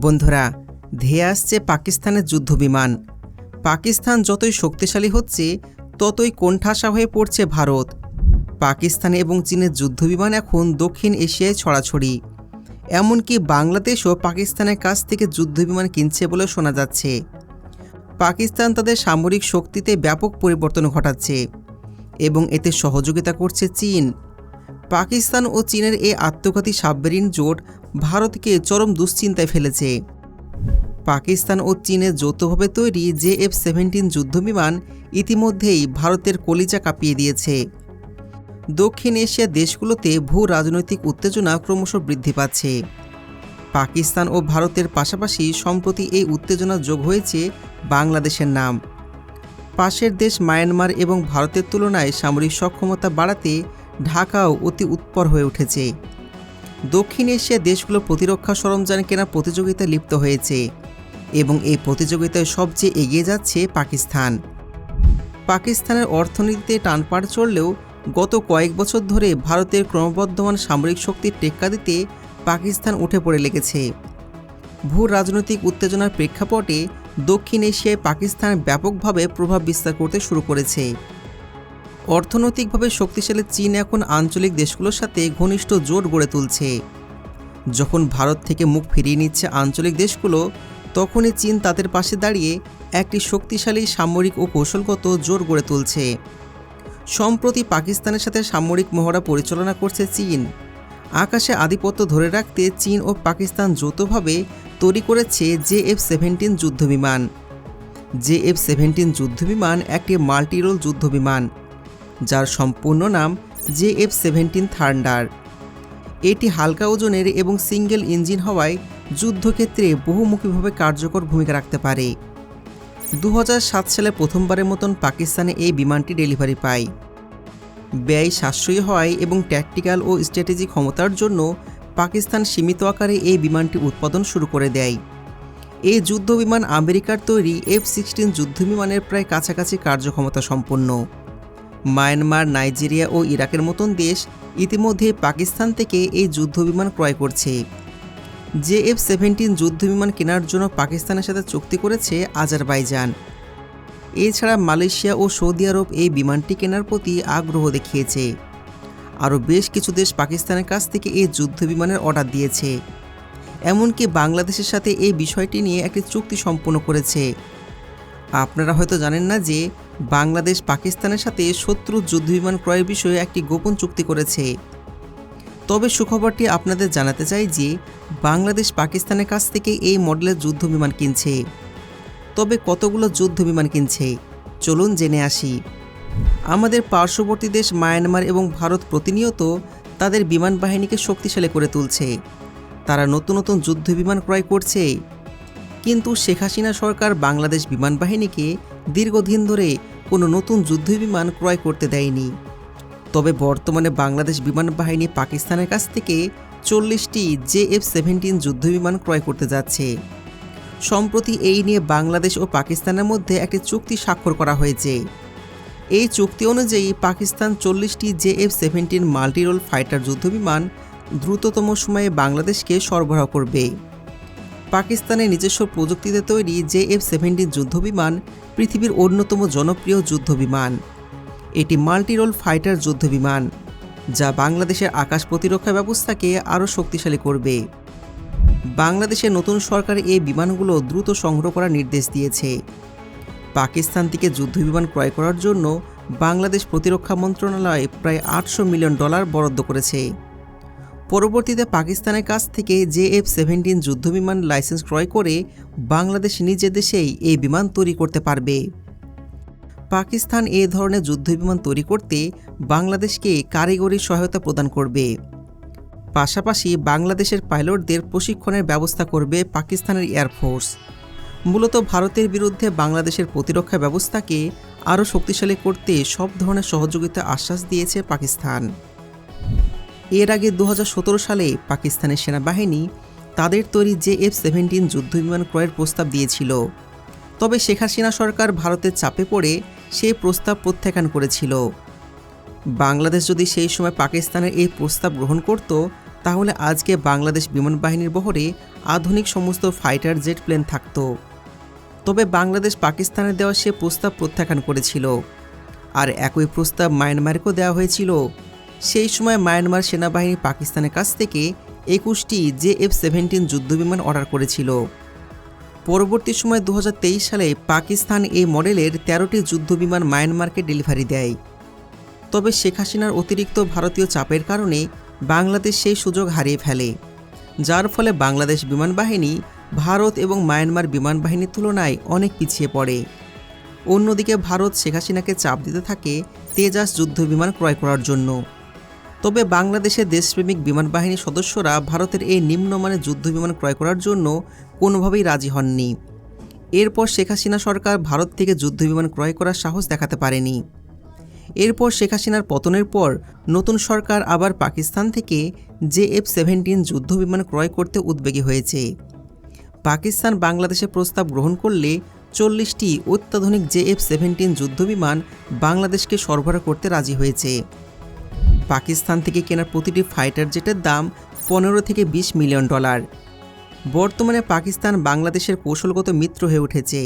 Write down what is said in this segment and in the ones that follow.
বন্ধুরা, ধেয়ে আসছে পাকিস্তানের যুদ্ধবিমান। পাকিস্তান যতই শক্তিশালী হচ্ছে, ততই কোণঠাসা হয়ে পড়ছে ভারত। পাকিস্তান এবং চীনের যুদ্ধবিমান এখন দক্ষিণ এশিয়ায় ছড়াছড়ি। এমনকি বাংলাদেশও পাকিস্তানের কাছ থেকে যুদ্ধবিমান কিনছে বলে শোনা যাচ্ছে। পাকিস্তান তাদের সামরিক শক্তিতে ব্যাপক পরিবর্তন ঘটাচ্ছে এবং এতে সহযোগিতা করছে চীন। পাকিস্তান ও চীনের এই আত্মঘাতী সাবমেরিন জোট ভারতকে চরম দুশ্চিন্তায় ফেলেছে। পাকিস্তান ও চীনের যৌথভাবে তৈরি জে এফ সেভেন্টিন যুদ্ধবিমান ইতিমধ্যেই ভারতের কলিজা কাঁপিয়ে দিয়েছে। দক্ষিণ এশিয়ার দেশগুলোতে ভূ রাজনৈতিক উত্তেজনা ক্রমশ বৃদ্ধি পাচ্ছে। পাকিস্তান ও ভারতের পাশাপাশি সম্প্রতি এই উত্তেজনা যোগ হয়েছে বাংলাদেশের নাম। পাশের দেশ মায়ানমার এবং ভারতের তুলনায় সামরিক সক্ষমতা বাড়াতে ঢাকাও অতি উৎপর হয়ে উঠেছে। দক্ষিণ এশিয়ার দেশগুলো প্রতিরক্ষা সরঞ্জাম কেনার প্রতিযোগিতায় লিপ্ত হয়েছে এবং এই প্রতিযোগিতায় সবচেয়ে এগিয়ে যাচ্ছে পাকিস্তান। পাকিস্তানের অর্থনীতিতে টানপাড় চললেও গত কয়েক বছর ধরে ভারতের ক্রমবর্ধমান সামরিক শক্তির টেক্কা দিতে পাকিস্তান উঠে পড়ে লেগেছে। ভূ রাজনৈতিক উত্তেজনার প্রেক্ষাপটে দক্ষিণ এশিয়ায় পাকিস্তান ব্যাপকভাবে প্রভাব বিস্তার করতে শুরু করেছে। অর্থনৈতিকভাবে শক্তিশালী চীন এখন আঞ্চলিক দেশগুলোর সাথে ঘনিষ্ঠ জোট গড়ে তুলছে। যখন ভারত থেকে মুখ ফিরিয়ে নিচ্ছে আঞ্চলিক দেশগুলো, তখনই চীন তাদের পাশে দাঁড়িয়ে একটি শক্তিশালী সামরিক ও কৌশলগত জোর গড়ে তুলছে। সম্প্রতি পাকিস্তানের সাথে সামরিক মহড়া পরিচালনা করছে চীন। আকাশে আধিপত্য ধরে রাখতে চীন ও পাকিস্তান যৌথভাবে তৈরি করেছে জে এফ সেভেন্টিন যুদ্ধবিমান। জে এফ সেভেন্টিন যুদ্ধবিমান একটি মাল্টিরোল যুদ্ধবিমান। যার সম্পূর্ণ নাম জে এফ সেভেন্টিন থান্ডার। এটি হালকা ওজনের এবং সিঙ্গেল ইঞ্জিন হওয়ায় যুদ্ধক্ষেত্রে বহুমুখীভাবে কার্যকর ভূমিকা রাখতে পারে। দু হাজার সাত সালে প্রথমবারের মতন পাকিস্তানে এই বিমানটি ডেলিভারি পায়। ব্যয় সাশ্রয়ী হওয়ায় এবং ট্যাকটিক্যাল ও স্ট্র্যাটেজি ক্ষমতার জন্য পাকিস্তান সীমিত আকারে এই বিমানটি উৎপাদন শুরু করে দেয়। এই যুদ্ধ বিমান আমেরিকার তৈরি এফ সিক্সটিন যুদ্ধ বিমানের প্রায় কাছাকাছি কার্যক্ষমতা সম্পন্ন। মায়ানমার, নাইজেরিয়া ও ইরাকের মতন দেশ ইতিমধ্যে পাকিস্তান থেকে এই যুদ্ধবিমান ক্রয় করছে। জে এফ সেভেন্টিন যুদ্ধবিমান কেনার জন্য পাকিস্তানের সাথে চুক্তি করেছে আজারবাইজান। এছাড়া মালয়েশিয়া ও সৌদি আরব এই বিমানটি কেনার প্রতি আগ্রহ দেখিয়েছে। আরও বেশ কিছু দেশ পাকিস্তানের কাছ থেকে এই যুদ্ধবিমানের অর্ডার দিয়েছে। এমনকি বাংলাদেশের সাথে এই বিষয়টি নিয়ে একটি চুক্তি সম্পন্ন করেছে। আপনারা হয়তো জানেন না যে বাংলাদেশ পাকিস্তানের সাথে শত্রু যুদ্ধবিমান ক্রয়ের বিষয়ে একটি গোপন চুক্তি করেছে। তবে সুখবরটি আপনাদের জানাতে চাই যে বাংলাদেশ পাকিস্তানের কাছ থেকে এই মডেলের যুদ্ধ বিমান কিনছে। তবে কতগুলো যুদ্ধ বিমান কিনছে? চলুন জেনে আসি। আমাদের পার্শ্ববর্তী দেশ মায়ানমার এবং ভারত প্রতিনিয়ত তাদের বিমান বাহিনীকে শক্তিশালী করে তুলছে। তারা নতুন নতুন যুদ্ধ বিমান ক্রয় করছে। কিন্তু শেখ হাসিনা সরকার বাংলাদেশ বিমান বাহিনীকে দীর্ঘদিন ধরে কোনো নতুন যুদ্ধবিমান ক্রয় করতে দেয়নি। তবে বর্তমানে বাংলাদেশ বিমান বাহিনী পাকিস্তানের কাছ থেকে চল্লিশটি জে এফ সেভেন্টিন যুদ্ধবিমান ক্রয় করতে যাচ্ছে। সম্প্রতি এই নিয়ে বাংলাদেশ ও পাকিস্তানের মধ্যে একটি চুক্তি স্বাক্ষর করা হয়েছে। এই চুক্তি অনুযায়ী পাকিস্তান চল্লিশটি J F seventeen multirole fighter যুদ্ধবিমান দ্রুততম সময়ে বাংলাদেশকে সরবরাহ করবে। পাকিস্তানের নিজস্ব প্রযুক্তিতে তৈরি জে এফ সেভেন্টিন যুদ্ধবিমান পৃথিবীর অন্যতম জনপ্রিয় যুদ্ধবিমান। এটি মাল্টিরোল ফাইটার যুদ্ধবিমান, যা বাংলাদেশের আকাশ প্রতিরক্ষা ব্যবস্থাকে আরও শক্তিশালী করবে। বাংলাদেশের নতুন সরকার এই বিমানগুলো দ্রুত সংগ্রহ করার নির্দেশ দিয়েছে। পাকিস্তান থেকে যুদ্ধবিমান ক্রয় করার জন্য বাংলাদেশ প্রতিরক্ষা মন্ত্রণালয় প্রায় আটশো মিলিয়ন ডলার বরাদ্দ করেছে। পরবর্তীতে পাকিস্তানের কাছ থেকে জে এফ সেভেন্টিন যুদ্ধবিমান লাইসেন্স ক্রয় করে বাংলাদেশ নিজের দেশেই এই বিমান তৈরি করতে পারবে। পাকিস্তান এ ধরনের যুদ্ধবিমান তৈরি করতে বাংলাদেশকে কারিগরি সহায়তা প্রদান করবে। পাশাপাশি বাংলাদেশের পাইলটদের প্রশিক্ষণের ব্যবস্থা করবে পাকিস্তানের এয়ারফোর্স মূলত ভারতের বিরুদ্ধে বাংলাদেশের প্রতিরক্ষা ব্যবস্থাকে আরও শক্তিশালী করতে সব ধরনের সহযোগিতা আশ্বাস দিয়েছে পাকিস্তান। এর আগে দু হাজার সতেরো সালে পাকিস্তানের সেনাবাহিনী তাদের তৈরি জে এফ সেভেন্টিন যুদ্ধবিমান ক্রয়ের প্রস্তাব দিয়েছিল। তবে শেখ হাসিনা সরকার ভারতের চাপে পড়ে সেই প্রস্তাব প্রত্যাখ্যান করেছিল। বাংলাদেশ যদি সেই সময় পাকিস্তানের এই প্রস্তাব গ্রহণ করত, তাহলে আজকে বাংলাদেশ বিমান বাহিনীর বহরে আধুনিক সমস্ত ফাইটার জেট প্লেন থাকতো। তবে বাংলাদেশ পাকিস্তানের দেওয়া সে প্রস্তাব প্রত্যাখ্যান করেছিল। আর একই প্রস্তাব মায়ানমারকেও দেওয়া হয়েছিল। সেই সময় মায়ানমার সেনাবাহিনী পাকিস্তানের কাছ থেকে একুশটি জে এফ সেভেন্টিন যুদ্ধবিমান অর্ডার করেছিল। পরবর্তী সময় দু হাজার তেইশ সালে পাকিস্তান এই মডেলের তেরোটি যুদ্ধবিমান মায়ানমারকে ডেলিভারি দেয়। তবে শেখ হাসিনার অতিরিক্ত ভারতীয় চাপের কারণে বাংলাদেশ সেই সুযোগ হারিয়ে ফেলে, যার ফলে বাংলাদেশ বিমান বাহিনী ভারত এবং মায়ানমার বিমান বাহিনীর তুলনায় অনেক পিছিয়ে পড়ে। অন্যদিকে ভারত শেখ হাসিনাকে চাপ দিতে থাকে তেজাস যুদ্ধবিমান ক্রয় করার জন্য। তবে বাংলাদেশের দেশপ্রেমিক বিমান বাহিনীর সদস্যরা ভারতের এই নিম্নমানের যুদ্ধ বিমান ক্রয় করার জন্য কোনোভাবেই রাজি হননি। এরপর শেখ হাসিনা সরকার ভারত থেকে যুদ্ধ বিমান ক্রয় করার সাহস দেখাতে পারেনি। এরপর শেখ হাসিনার পতনের পর নতুন সরকার আবার পাকিস্তান থেকে জে এফ সেভেন্টিন যুদ্ধ বিমান ক্রয় করতে উদ্বেগী হয়েছে। পাকিস্তান বাংলাদেশে প্রস্তাব গ্রহণ করলে চল্লিশটি অত্যাধুনিক জে এফ সেভেন্টিন যুদ্ধবিমান বাংলাদেশকে সরবরাহ করতে রাজি হয়েছে। পাকিস্তান থেকে কেনা প্রতিটি ফাইটার জেটের দাম পনেরো থেকে বিশ মিলিয়ন ডলার। বর্তমানে পাকিস্তান বাংলাদেশের কৌশলগত মিত্র হয়ে উঠেছে।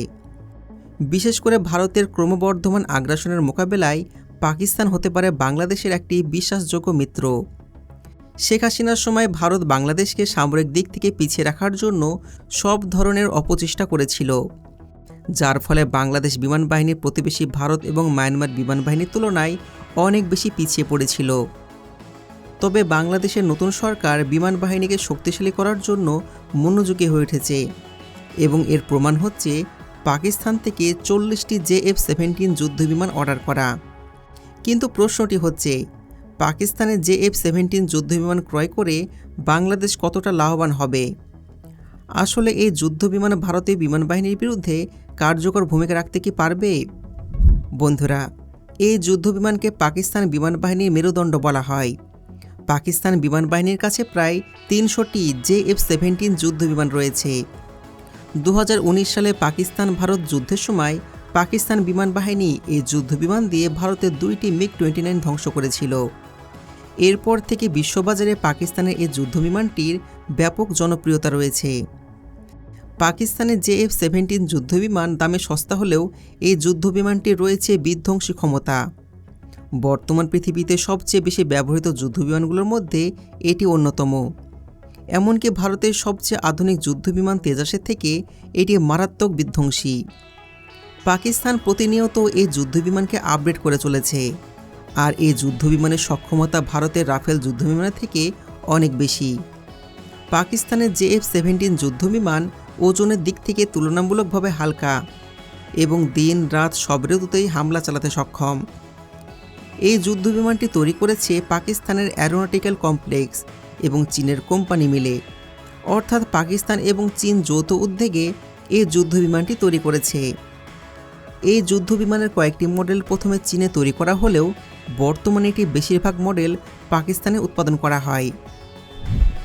বিশেষ করে ভারতের ক্রমবর্ধমান আগ্রাসনের মোকাবেলায় পাকিস্তান হতে পারে বাংলাদেশের একটি বিশ্বাসযোগ্য মিত্র। শেখ হাসিনার সময় ভারত বাংলাদেশকে সামরিক দিক থেকে পিছিয়ে রাখার জন্য সব ধরনের অপচেষ্টা করেছিল। যার ফলে বাংলাদেশ বিমান বাহিনীর প্রতিবেশী ভারত এবং মায়ানমার বিমান বাহিনীর তুলনায় অনেক বেশি পিছিয়ে পড়েছিল। তবে বাংলাদেশের নতুন সরকার বিমান বাহিনীকে শক্তিশালী করার জন্য মনোযোগী হয়ে উঠেছে এবং এর প্রমাণ হচ্ছে পাকিস্তান থেকে চল্লিশটি জে এফ সেভেন্টিন যুদ্ধবিমান অর্ডার করা। কিন্তু প্রশ্নটি হচ্ছে পাকিস্তানের জে এফ সেভেন্টিন যুদ্ধবিমান ক্রয় করে বাংলাদেশ কতটা লাভবান হবে? আসলে এই যুদ্ধবিমান ভারতীয় বিমান বাহিনীর বিরুদ্ধে কার্যকর ভূমিকা রাখতে কি পারবে? বন্ধুরা এই যুদ্ধবিমানকে পাকিস্তান বিমান বাহিনীর মেরুদণ্ড বলা হয়। পাকিস্তান বিমান বাহিনীর কাছে প্রায় তিনশোটি জে এফ সেভেন্টিন যুদ্ধবিমান রয়েছে। দু হাজার উনিশ সালে পাকিস্তান ভারত যুদ্ধের সময় পাকিস্তান বিমান বাহিনী এই যুদ্ধবিমান দিয়ে ভারতের দুইটি মিগ টোয়েন্টি নাইন ধ্বংস করেছিল। এরপর থেকে বিশ্ববাজারে পাকিস্তানের এই যুদ্ধবিমানটির ব্যাপক জনপ্রিয়তা রয়েছে। পাকিস্তানের জে এফ সেভেন্টিন যুদ্ধবিমান দামে সস্তা হলেও এই যুদ্ধবিমানটির রয়েছে বিধ্বংসী ক্ষমতা। বর্তমান পৃথিবীতে সবচেয়ে বেশি ব্যবহৃত যুদ্ধবিমানগুলোর মধ্যে এটি অন্যতম। এমনকি ভারতের সবচেয়ে আধুনিক যুদ্ধবিমান তেজাসের থেকে এটি মারাত্মক বিধ্বংসী। পাকিস্তান প্রতিনিয়ত এই যুদ্ধবিমানকে আপডেট করে চলেছে। আর এই যুদ্ধবিমানের সক্ষমতা ভারতের রাফেল যুদ্ধবিমানের থেকে অনেক বেশি। পাকিস্তানের জে এফ সেভেন্টিন যুদ্ধবিমান ওজনের দিক থেকে তুলনামূলকভাবে হালকা এবং দিন রাত সব ঋতুতেই হামলা চালাতে সক্ষম। এই যুদ্ধবিমানটি তৈরি করেছে পাকিস্তানের অ্যারোনটিক্যাল কমপ্লেক্স এবং চীনের কোম্পানি মিলে। অর্থাৎ পাকিস্তান এবং চীন যৌথ উদ্যোগে এই যুদ্ধবিমানটি তৈরি করেছে। এই যুদ্ধবিমানের কয়েকটি মডেল প্রথমে চীনে তৈরি করা হলেও বর্তমানে এটি বেশিরভাগ মডেল পাকিস্তানে উৎপাদন করা হয়।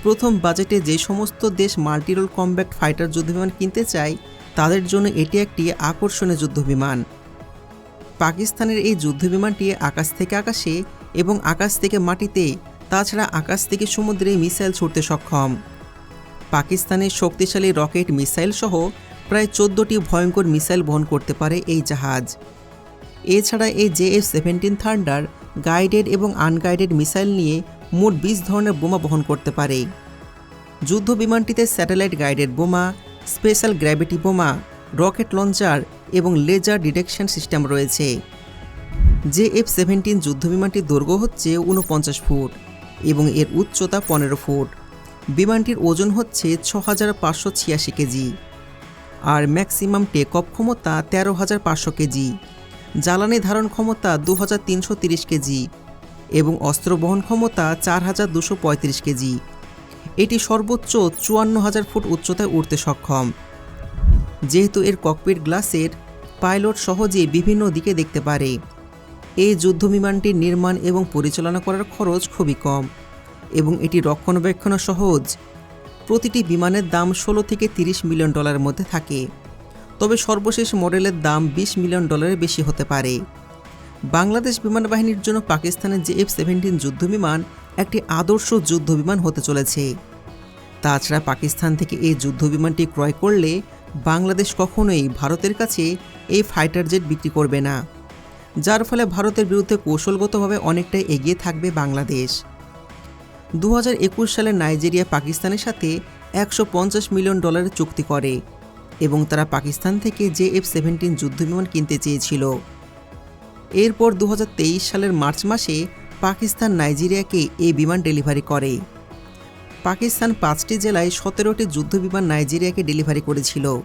প্রথম বাজেটে যে সমস্ত দেশ মাল্টিরোল কম্ব্যাক্ট ফাইটার যুদ্ধবিমান কিনতে চায়, তাদের জন্য এটি একটি আকর্ষণীয় যুদ্ধবিমান। পাকিস্তানের এই যুদ্ধবিমানটি আকাশ থেকে আকাশে এবং আকাশ থেকে মাটিতে, তাছাড়া আকাশ থেকে সমুদ্রে মিসাইল ছুটতে সক্ষম। পাকিস্তানের শক্তিশালী রকেট মিসাইল সহ প্রায় চোদ্দোটি ভয়ঙ্কর মিসাইল বহন করতে পারে এই জাহাজ। এছাড়া এই J F seventeen thunder, guided এবং আনগাইডেড মিসাইল নিয়ে মোট বিশ ধরনের বোমা বহন করতে পারে। যুদ্ধ বিমানটিতে স্যাটেলাইট গাইডেড বোমা, স্পেশাল গ্র্যাভিটি বোমা, রকেট লঞ্চার এবং লেজার ডিটেকশন সিস্টেম রয়েছে। জে এফ সেভেন্টিন যুদ্ধবিমানটির দৈর্ঘ্য হচ্ছে উনপঞ্চাশ ফুট এবং এর উচ্চতা পনেরো ফুট। বিমানটির ওজন হচ্ছে ছ হাজার পাঁচশো ছিয়াশি কেজি আর ম্যাক্সিমাম টেক অফ ক্ষমতা তেরো হাজার পাঁচশো কেজি। জ্বালানি ধারণ ক্ষমতা দু হাজার তিনশো তিরিশ কেজি। এবং অস্ত্র বহন ক্ষমতা চার হাজার দুশো পঁয়ত্রিশ কেজি। এটি সর্বোচ্চ চুয়ান্ন হাজার ফুট উচ্চতায় উঠতে সক্ষম। যেহেতু এর ককপিট গ্লাসের পাইলট সহজে বিভিন্ন দিকে দেখতে পারে। এই যুদ্ধবিমানটির নির্মাণ এবং পরিচালনা করার খরচ খুবই কম এবং এটি রক্ষণাবেক্ষণও সহজ। প্রতিটি বিমানের দাম ষোলো থেকে তিরিশ মিলিয়ন ডলারের মধ্যে থাকে। তবে সর্বশেষ মডেলের দাম বিশ মিলিয়ন ডলারের বেশি হতে পারে। বাংলাদেশ বিমান বাহিনীর জন্য পাকিস্তানের জে এফ সেভেন্টিন যুদ্ধবিমান একটি আদর্শ যুদ্ধবিমান হতে চলেছে। তাছাড়া পাকিস্তান থেকে এই যুদ্ধবিমানটি ক্রয় করলে বাংলাদেশ কখনোই ভারতের কাছে এই ফাইটার জেট বিক্রি করবে না, যার ফলে ভারতের বিরুদ্ধে কৌশলগতভাবে অনেকটাই এগিয়ে থাকবে বাংলাদেশ। দু হাজার একুশ সালে নাইজেরিয়া পাকিস্তানের সাথে একশো পঞ্চাশ মিলিয়ন ডলারের চুক্তি করে এবং তারা পাকিস্তান থেকে জে এফ সেভেন্টিন যুদ্ধবিমান কিনতে চেয়েছিল। এরপর দু হাজার তেইশ সালের মার্চ মাসে পাকিস্তান নাইজেরিয়াকে এই বিমান ডেলিভারি করে। পাকিস্তান পাঁচটি জেলায় সতেরোটি যুদ্ধবিমান নাইজেরিয়াকে ডেলিভারি করেছিল।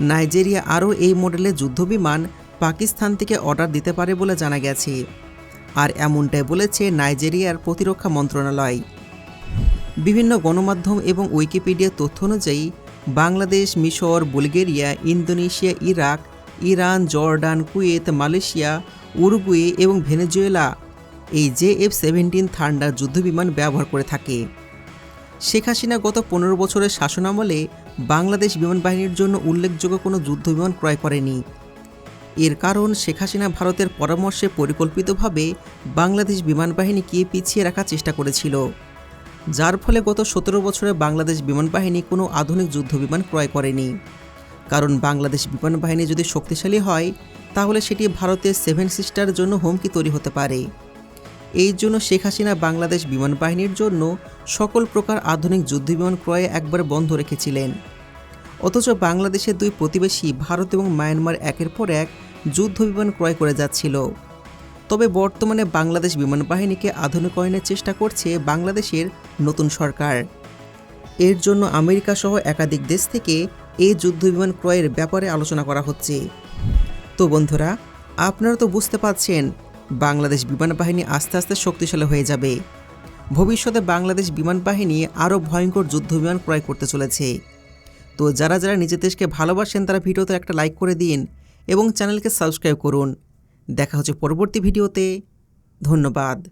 নাইজেরিয়া আরও এই মডেলের যুদ্ধবিমান পাকিস্তান থেকে অর্ডার দিতে পারে বলে জানা গেছে। আর এমনটাই বলেছে নাইজেরিয়ার প্রতিরক্ষা মন্ত্রণালয়। বিভিন্ন গণমাধ্যম এবং উইকিপিডিয়ার তথ্য অনুযায়ী বাংলাদেশ, মিশর, Bulgaria, Indonesia, Iraq Iran, Jordan, Kuwait, Malaysia, Uruguay এবং ভেনেজুয়েলা এই জে এফ সেভেন্টিন থান্ডার যুদ্ধবিমান ব্যবহার করে থাকে। শেখ হাসিনা গত পনেরো বছরের শাসনামলে বাংলাদেশ বিমান বাহিনীর জন্য উল্লেখযোগ্য কোনো যুদ্ধবিমান ক্রয় করেনি। এর কারণ, শেখ হাসিনা ভারতের পরামর্শে পরিকল্পিতভাবে বাংলাদেশ বিমান বাহিনীকে পিছিয়ে রাখার চেষ্টা করেছিল, যার ফলে গত সতেরো বছরে বাংলাদেশ বিমান বাহিনী কোনো আধুনিক যুদ্ধবিমান ক্রয় করেনি। কারণ বাংলাদেশ বিমান বাহিনী যদি শক্তিশালী হয়, তাহলে সেটি ভারতের সেভেন সিস্টার জন্য হুমকি তৈরি হতে পারে। এই জন্য শেখ হাসিনা বাংলাদেশ বিমান বাহিনীর জন্য সকল প্রকার আধুনিক যুদ্ধবিমান ক্রয়ে একবার বন্ধ রেখেছিলেন। অথচ বাংলাদেশের দুই প্রতিবেশী ভারত এবং মায়ানমার একের পর এক যুদ্ধ বিমান ক্রয় করে যাচ্ছিল। তবে বর্তমানে বাংলাদেশ বিমান বাহিনীকে আধুনিকায়নের চেষ্টা করছে বাংলাদেশের নতুন সরকার। এর জন্য আমেরিকা সহ একাধিক দেশ থেকে এই যুদ্ধ বিমান ক্রয়ের ব্যাপারে আলোচনা করা হচ্ছে। তো বন্ধুরা, আপনারা তো বুঝতে পারছেন, বাংলাদেশ বিমান বাহিনী আস্তে আস্তে শক্তিশালী হয়ে যাবে। ভবিষ্যতে বাংলাদেশ বিমান বাহিনী আরও ভয়ঙ্কর যুদ্ধ বিমান ক্রয় করতে চলেছে। তো যারা যারা নিজের দেশকে ভালোবাসেন, তারা ভিডিওতে একটা লাইক করে দিন এবং চ্যানেলকে সাবস্ক্রাইব করুন। দেখা হচ্ছে পরবর্তী ভিডিওতে। ধন্যবাদ।